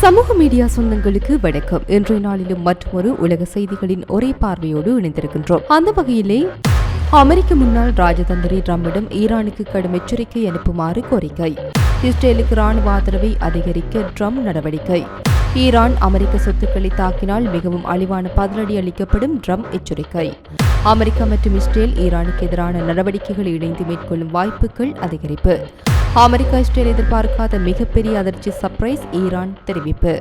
சமூக மீடியா சொந்தங்களுக்கு வணக்கம். இன்றைய நாளிலும் மற்றொரு உலக செய்திகளின் ஒரே பார்வையோடு இணைந்திருக்கின்றோம். அந்த வகையிலே அமெரிக்க முன்னாள் ராஜதந்திரி ட்ரம்பிடம் ஈரானுக்கு கடும் எச்சரிக்கை அனுப்புமாறு கோரிக்கை. இஸ்ரேலுக்கு ராணுவ ஆதரவை அதிகரிக்க ட்ரம்ப் நடவடிக்கை. ஈரான் அமெரிக்க சொத்துக்களை தாக்கினால் மிகவும் அழிவான பதிலடி அளிக்கப்படும் ட்ரம்ப் எச்சரிக்கை. அமெரிக்கா மற்றும் இஸ்ரேல் ஈரானுக்கு எதிரான நடவடிக்கைகளை இணைந்து மேற்கொள்ளும் வாய்ப்புகள் அதிகரிப்பு. அமெரிக்கா இஸ்ரேல் எதிர்பார்க்காத மிகப்பெரிய அதிர்ச்சி சர்ப்ரைஸ் ஈரான் தெரிவிப்பு.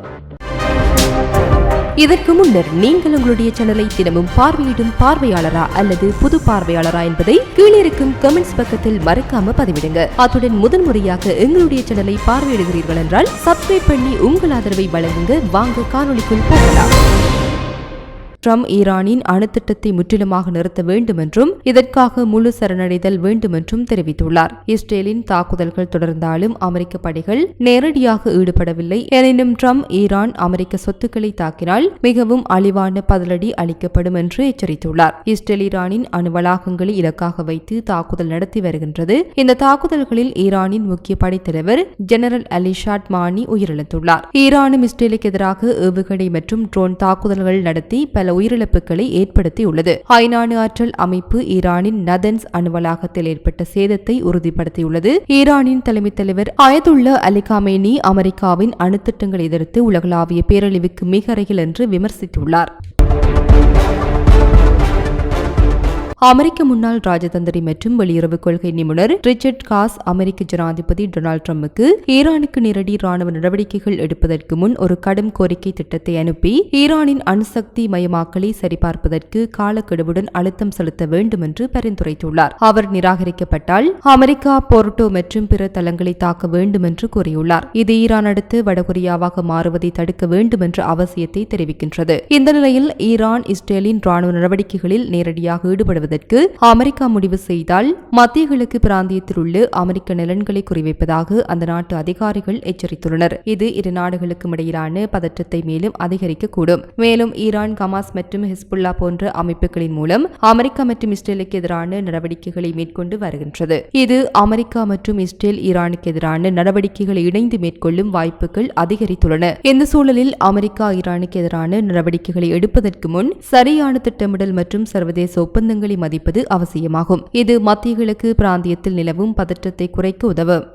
இதற்கு முன்னர் நீங்கள் உங்களுடைய சேனலை தினமும் பார்வையிடும் பார்வையாளரா அல்லது புது பார்வையாளரா என்பதை கீழே இருக்கும் கமெண்ட்ஸ் பக்கத்தில் மறக்காம பதிவிடுங்க. அத்துடன் முதன்முறையாக எங்களுடைய சேனலை பார்வையிடுகிறீர்கள் என்றால் சப்ஸ்கிரைப் பண்ணி உங்கள் ஆதரவை வழங்குங்க. வாங்க காணொலிக்குள் போகலாம். ட்ரம்ப் ஈரானின் அணுத்திட்டத்தை முற்றிலுமாக நிறுத்த வேண்டும் என்றும் இதற்காக முழு சரணடைதல் வேண்டும் என்றும் தெரிவித்துள்ளார். இஸ்ரேலின் தாக்குதல்கள் தொடர்ந்தாலும் அமெரிக்க படைகள் நேரடியாக ஈடுபடவில்லை. எனினும் ட்ரம்ப் ஈரான் அமெரிக்க சொத்துக்களை தாக்கினால் மிகவும் அழிவான பதிலடி அளிக்கப்படும் என்று எச்சரித்துள்ளார். இஸ்ரேல் ஈரானின் அணு வளாகங்களை இலக்காக வைத்து தாக்குதல் நடத்தி வருகின்றது. இந்த தாக்குதல்களில் ஈரானின் முக்கிய படைத்தலைவர் ஜெனரல் அலிஷாட் மானி உயிரிழந்துள்ளார். ஈரானும் இஸ்ரேலுக்கு எதிராக ஏவுகணை மற்றும் ட்ரோன் தாக்குதல்கள் நடத்தி பல உயிரிழப்புகளை ஏற்படுத்தியுள்ளது. ஐநாணு ஆற்றல் அமைப்பு ஈரானின் நதன்ஸ் அணுவலாகத்தில் ஏற்பட்ட சேதத்தை உறுதிப்படுத்தியுள்ளது. ஈரானின் தலைமைத் தலைவர் அயதுல்லா அலி காமேனி அமெரிக்காவின் அணுத்திட்டங்களை எதிர்த்து உலகளாவிய பேரழிவுக்கு மிக அருகில் என்று விமர்சித்துள்ளார். அமெரிக்க முன்னாள் ராஜதந்திரி மற்றும் வெளியுறவு கொள்கை நிபுணர் ரிச்சர்ட் காஸ் அமெரிக்க ஜனாதிபதி டொனால்டு ட்ரம்புக்கு ஈரானுக்கு நேரடி ராணுவ நடவடிக்கைகள் எடுப்பதற்கு முன் ஒரு கடும் கோரிக்கை திட்டத்தை அனுப்பி ஈரானின் அணுசக்தி மயமாக்கலை சரிபார்ப்பதற்கு காலக்கெடுவுடன் அழுத்தம் செலுத்த வேண்டும் என்று பரிந்துரைத்துள்ளார். அவர் நிராகரிக்கப்பட்டால் அமெரிக்கா போர்ட்டோ மற்றும் பிற தளங்களை தாக்க வேண்டும் என்று கூறியுள்ளார். இது ஈரான் அடுத்து வடகொரியாவாக மாறுவதை தடுக்க வேண்டும் என்ற அவசியத்தை தெரிவிக்கின்றது. இந்த நிலையில் ஈரான் இஸ்ரேலின் ராணுவ நடவடிக்கைகளில் நேரடியாக ஈடுபடுவது செய்வதற்கு அமெரிக்கா முடிவு செய்தால் மத்திய கிழக்கு பிராந்தியத்தில் உள்ள அமெரிக்க நலன்களை குறிவைப்பதாக அந்த நாட்டு அதிகாரிகள் எச்சரித்துள்ளனர். இது இரு நாடுகளுக்கும் இடையிலான பதற்றத்தை மேலும் அதிகரிக்கக்கூடும். மேலும் ஈரான் கமாஸ் மற்றும் ஹிஸ்புல்லா போன்ற அமைப்புகளின் மூலம் அமெரிக்கா மற்றும் இஸ்ரேலுக்கு எதிரான நடவடிக்கைகளை மேற்கொண்டு வருகின்றது. இது அமெரிக்கா மற்றும் இஸ்ரேல் ஈரானுக்கு எதிரான நடவடிக்கைகளை இணைந்து மேற்கொள்ளும் வாய்ப்புகள் அதிகரித்துள்ளன. இந்த சூழலில் அமெரிக்கா ஈரானுக்கு எதிரான நடவடிக்கைகளை எடுப்பதற்கு முன் சரியான திட்டமிடல் மற்றும் சர்வதேச ஒப்பந்தங்களை மதிப்பது அவசியமாகும். இது மத்திய கிழக்கு பிராந்தியத்தில் நிலவும் பதற்றத்தை குறைக்க உதவும்.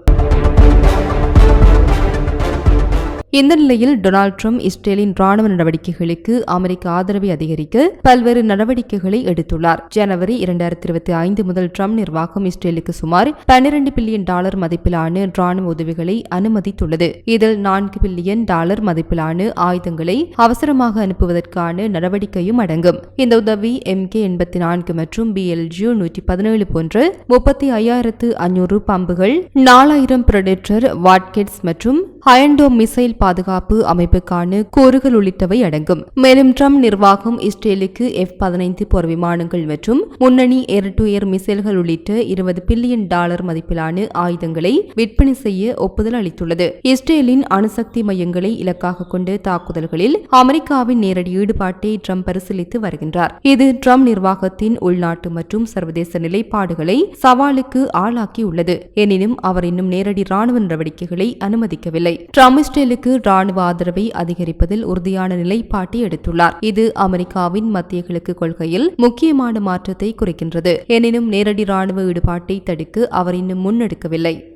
இந்த நிலையில் டொனால்டு ட்ரம்ப் இஸ்ரேலின் ராணுவ நடவடிக்கைகளுக்கு அமெரிக்க ஆதரவை அதிகரிக்க பல்வேறு நடவடிக்கைகளை எடுத்துள்ளார். ஜனவரி இரண்டாயிரத்தி இருபத்தி ஐந்து முதல் ட்ரம்ப் நிர்வாகம் இஸ்ரேலுக்கு சுமார் பன்னிரண்டு பில்லியன் டாலர் மதிப்பிலான ராணுவ உதவிகளை அனுமதித்துள்ளது. இதில் நான்கு பில்லியன் டாலர் மதிப்பிலான ஆயுதங்களை அவசரமாக அனுப்புவதற்கான நடவடிக்கையும் அடங்கும். இந்த உதவி எம் கே எண்பத்தி நான்கு மற்றும் பி எல் ஜியோ நூற்றி பதினேழு போன்ற முப்பத்தி ஐயாயிரத்து ஐநூறு பம்புகள் நாலாயிரம் பிரொடெக்டர் வாட்கெட்ஸ் மற்றும் ஹயண்டோ மிசைல் பாதுகாப்பு அமைப்புக்கான கோருகள் உள்ளிட்டவை அடங்கும். மேலும் ட்ரம்ப் நிர்வாகம் இஸ்ரேலுக்கு எஃப் பதினைந்து போர் விமானங்கள் மற்றும் முன்னணி ஏர் டு ஏர் மிசைல்கள் உள்ளிட்ட இருபது பில்லியன் டாலர் மதிப்பிலான ஆயுதங்களை விற்பனை செய்ய ஒப்புதல் அளித்துள்ளது. இஸ்ரேலின் அணுசக்தி மையங்களை இலக்காக கொண்ட தாக்குதல்களில் அமெரிக்காவின் நேரடி ஈடுபாட்டை ட்ரம்ப் பரிசீலித்து வருகின்றார். இது ட்ரம்ப் நிர்வாகத்தின் உள்நாட்டு மற்றும் சர்வதேச நிலைப்பாடுகளை சவாலுக்கு ஆளாக்கியுள்ளது. எனினும் அவர் இன்னும் நேரடி ராணுவ நடவடிக்கைகளை அனுமதிக்கவில்லை. ட்ரம்ப் இஸ்ரேலுக்கு ராணுவ ஆதரவை அதிகரிப்பதில் உறுதியான நிலைப்பாட்டை எடுத்துள்ளார். இது அமெரிக்காவின் மத்திய கிழக்கு கொள்கையில் முக்கியமான மாற்றத்தை குறிக்கின்றது. எனினும் நேரடி ராணுவ ஈடுபாட்டை தடுக்க அவர் இன்னும் முன்னெடுக்கவில்லை.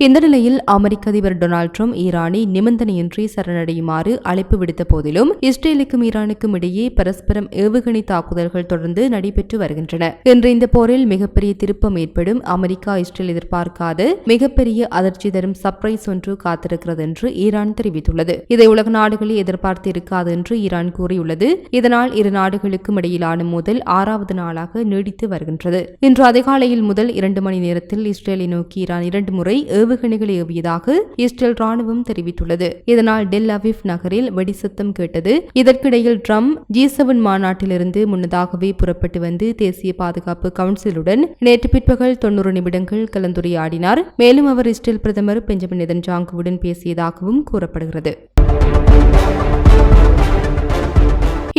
இந்த நிலையில் அமெரிக்க அதிபர் டொனால்டு ட்ரம்ப் ஈரானை நிபந்தனையின்றி சரணடையுமாறு அழைப்பு விடுத்த போதிலும் இஸ்ரேலுக்கும் ஈரானுக்கும் இடையே பரஸ்பரம் ஏவுகணை தாக்குதல்கள் தொடர்ந்து நடைபெற்று வருகின்றன. இன்று இந்த போரில் மிகப்பெரிய திருப்பம் ஏற்படும் அமெரிக்கா இஸ்ரேல் எதிர்பார்க்காத மிகப்பெரிய அதிர்ச்சி தரும் சர்ப்ரைஸ் ஒன்று காத்திருக்கிறது என்று ஈரான் தெரிவித்துள்ளது. இதை உலக நாடுகளே எதிர்பார்த்து இருக்காது என்று ஈரான் கூறியுள்ளது. இதனால் இரு நாடுகளுக்கும் இடையிலான மோதல் ஆறாவது நாளாக நீடித்து வருகின்றது. இன்று அதிகாலையில் முதல் இரண்டு மணி நேரத்தில் இஸ்ரேலை நோக்கி ஈரான் இரண்டு முறை ஏவுகணைகளை ஏவியதாக இஸ்ரேல் ராணுவம் தெரிவித்துள்ளது. இதனால் டெல் அவிஃப் நகரில் வெடிசத்தம் கேட்டது. இதற்கிடையில் ட்ரம்ப் ஜி செவன் மாநாட்டிலிருந்து முன்னதாகவே புறப்பட்டு வந்து தேசிய பாதுகாப்பு கவுன்சிலுடன் நேற்று பிற்பகல் தொன்னூறு நிமிடங்கள் கலந்துரையாடினார். மேலும் அவர் இஸ்ரேல் பிரதமர் பெஞ்சமின் நெதன்ஜாங்குவுடன் பேசியதாகவும் கூறப்படுகிறது.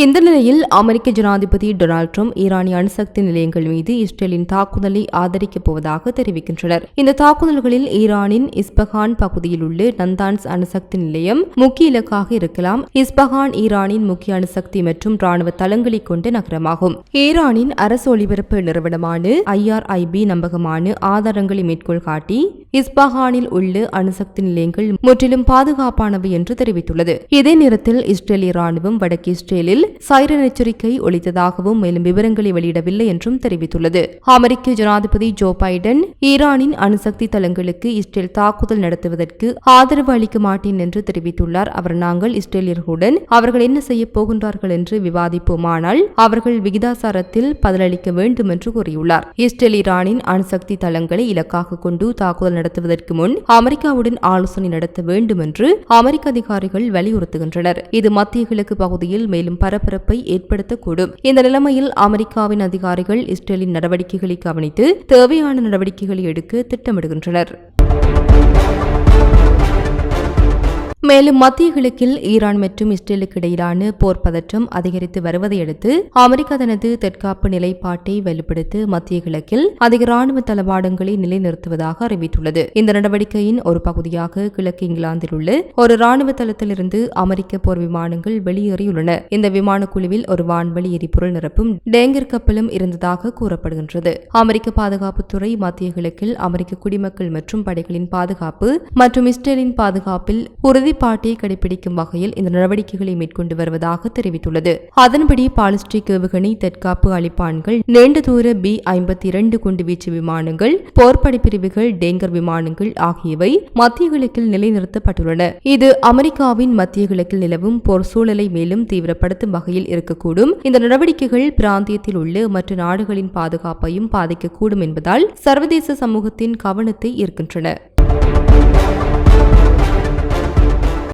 இந்த நிலையில் அமெரிக்க ஜனாதிபதி டொனால்ட் ட்ரம்ப் ஈரானிய அணுசக்தி நிலையங்கள் மீது இஸ்ரேலின் தாக்குதலை ஆதரிக்கப் போவதாக தெரிவிக்கின்றனர். இந்த தாக்குதல்களில் ஈரானின் இஸ்பஹான் பகுதியில் உள்ள நந்தான்ஸ் அணுசக்தி நிலையம் முக்கிய இலக்காக இருக்கலாம். இஸ்பஹான் ஈரானின் முக்கிய அணுசக்தி மற்றும் ராணுவ தளங்களை கொண்ட நகரமாகும். ஈரானின் அரசு ஒளிபரப்பு நிறுவனமான ஐஆர்ஐபி நம்பகமான ஆதாரங்களை மேற்கோள் காட்டி இஸ்பஹானில் உள்ள அணுசக்தி நிலையங்கள் முற்றிலும் பாதுகாப்பானவை என்று தெரிவித்துள்ளது. இதே நேரத்தில் இஸ்ரேலிய ராணுவம் வடக்கு இஸ்ரேலில் சைரன் எச்சரிக்கை ஒழித்ததாகவும் மேலும் விவரங்களை வெளியிடவில்லை என்றும் தெரிவித்துள்ளது. அமெரிக்க ஜனாதிபதி ஜோ பைடன் ஈரானின் அணுசக்தி தளங்களுக்கு இஸ்ரேல் தாக்குதல் நடத்துவதற்கு ஆதரவு அளிக்க மாட்டேன் என்று தெரிவித்துள்ளார். அவர் நாங்கள் இஸ்ரேலியர்களுடன் அவர்கள் என்ன செய்ய போகின்றார்கள் என்று விவாதிப்போமானால் அவர்கள் விகிதாசாரத்தில் பதிலளிக்க வேண்டும் என்று கூறியுள்ளார். இஸ்ரேல் ஈரானின் அணுசக்தி தளங்களை இலக்காக கொண்டு தாக்குதல் நடத்துவதற்கு முன் அமெரிக்காவுடன் ஆலோசனை நடத்த வேண்டும் என்று அமெரிக்க அதிகாரிகள் வலியுறுத்துகின்றனர். இது மத்திய கிழக்கு பகுதியில் மேலும் பரபரப்பை ஏற்படுத்தக்கூடும். இந்த நிலைமையில் அமெரிக்காவின் அதிகாரிகள் இஸ்ரேலின் நடவடிக்கைகளை கவனித்து தேவையான நடவடிக்கைகளை எடுக்க திட்டமிடுகின்றனர். மேலும் மத்திய கிழக்கில் ஈரான் மற்றும் இஸ்ரேலுக்கு இடையிலான போர் பதற்றம் அதிகரித்து வருவதை அடுத்து அமெரிக்கா தனது தற்காப்பு நிலைப்பாட்டை வலுப்படுத்த மத்திய கிழக்கில் அதிக ராணுவ தளவாடங்களை நிலைநிறுத்துவதாக அறிவித்துள்ளது. இந்த நடவடிக்கையின் ஒரு பகுதியாக கிழக்கு இங்கிலாந்தில் உள்ள ஒரு ராணுவ தளத்திலிருந்து அமெரிக்க போர் விமானங்கள் வெளியேறியுள்ளன. இந்த விமான குழுவில் ஒரு வான்வழி எரிபொருள் நிரப்பும் டேங்கர் கப்பலும் இருந்ததாக கூறப்படுகின்றது. அமெரிக்க பாதுகாப்புத்துறை மத்திய கிழக்கில் அமெரிக்க குடிமக்கள் மற்றும் படைகளின் பாதுகாப்பு மற்றும் இஸ்ரேலின் பாதுகாப்பில் உறுதி உறுதிப்பாட்டை கடைபிடிக்கும் வகையில் இந்த நடவடிக்கைகளை மேற்கொண்டு வருவதாக தெரிவித்துள்ளது. அதன்படி பாலிஸ்டிக் ஏவுகணை தற்காப்பு அளிப்பான்கள் நீண்ட தூர பி ஐம்பத்தி இரண்டு குண்டுவீச்சு விமானங்கள் போர்ப்படை பிரிவுகள் டேங்கர் விமானங்கள் ஆகியவை மத்திய கிழக்கில் நிலைநிறுத்தப்பட்டுள்ளன. இது அமெரிக்காவின் மத்திய கிழக்கில் நிலவும் போர் சூழலை மேலும் தீவிரப்படுத்தும் வகையில் இருக்கக்கூடும். இந்த நடவடிக்கைகள் பிராந்தியத்தில் உள்ள மற்ற நாடுகளின் பாதுகாப்பையும் பாதிக்கக்கூடும் என்பதால் சர்வதேச சமூகத்தின் கவனத்தை ஈர்க்கின்றன.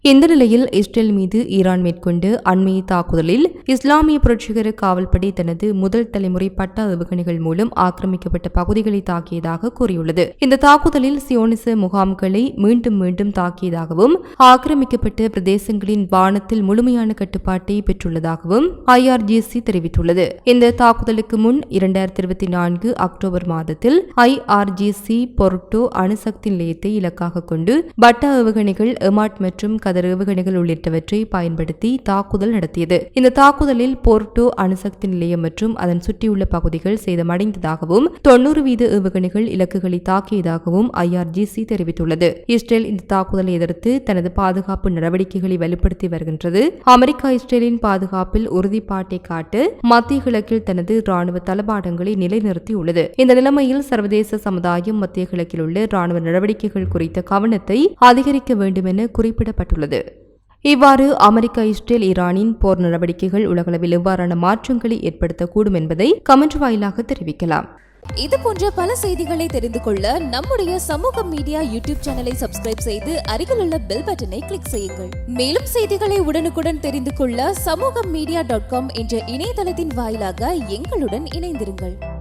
இந்த நிலையில் இஸ்ரேல் மீது ஈரான் மேற்கொண்டு அண்மைய தாக்குதலில் இஸ்லாமிய புரட்சிகர காவல்படை தனது முதல் தலைமுறை பட்ட ஏவுகணைகள் மூலம் ஆக்கிரமிக்கப்பட்ட பகுதிகளை தாக்கியதாக கூறியுள்ளது. இந்த தாக்குதலில் சியோனிச முகாம்களை மீண்டும் மீண்டும் தாக்கியதாகவும் ஆக்கிரமிக்கப்பட்ட பிரதேசங்களின் வானத்தில் முழுமையான கட்டுப்பாட்டை பெற்றுள்ளதாகவும் ஐஆர்ஜிசி தெரிவித்துள்ளது. இந்த தாக்குதலுக்கு முன் இரண்டாயிரத்தி இருபத்தி நான்கு அக்டோபர் மாதத்தில் ஐஆர்ஜிசி பொருட்டோ அணுசக்தி நிலையத்தை இலக்காக கொண்டு பட்ட ஏவுகணைகள் எமாட் மற்றும் கதர் ஏவுகணைகள் உள்ளிட்டவற்றை பயன்படுத்தி தாக்குதல் நடத்தியது. இந்த தாக்குதலில் போர்ட்டோ அணுசக்தி நிலையம் மற்றும் அதன் சுற்றியுள்ள பகுதிகள் சேதமடைந்ததாகவும் தொன்னூறு வீத ஏவுகணைகள் இலக்குகளை தாக்கியதாகவும் ஐஆர்ஜிசி தெரிவித்துள்ளது. இஸ்ரேல் இந்த தாக்குதலை எதிர்த்து தனது பாதுகாப்பு நடவடிக்கைகளை வலுப்படுத்தி வருகின்றது. அமெரிக்கா இஸ்ரேலின் பாதுகாப்பில் உறுதிப்பாட்டை காட்டு மத்திய கிழக்கில் தனது ராணுவ தளபாடங்களை நிலைநிறுத்தியுள்ளது. இந்த நிலைமையில் சர்வதேச சமுதாயம் மத்திய கிழக்கில் உள்ள ராணுவ நடவடிக்கைகள் குறித்த கவனத்தை அதிகரிக்க வேண்டும் என குறிப்பிடப்பட்டுள்ளது. தெரிவித்துள்ளது. இவ்வாறு அமெரிக்கா இஸ்ரேல் ஈரானின் போர் நடவடிக்கைகள் உலகளவில் எவ்வாறான மாற்றங்களை ஏற்படுத்தக்கூடும் என்பதை கமெண்ட் வாயிலாக தெரிவிக்கலாம். இது போன்ற பல செய்திகளை தெரிந்து கொள்ள நம்முடைய சமூக மீடியா யூடியூப் சேனலை சப்ஸ்கிரைப் செய்து அருகிலுள்ள பெல் பட்டனை கிளிக் செய்யுங்கள். மேலும் செய்திகளை உடனுக்குடன் தெரிந்து கொள்ள சமூக மீடியா டாட் காம் என்ற இணையதளத்தின் வாயிலாக எங்களுடன் இணைந்திருங்கள்.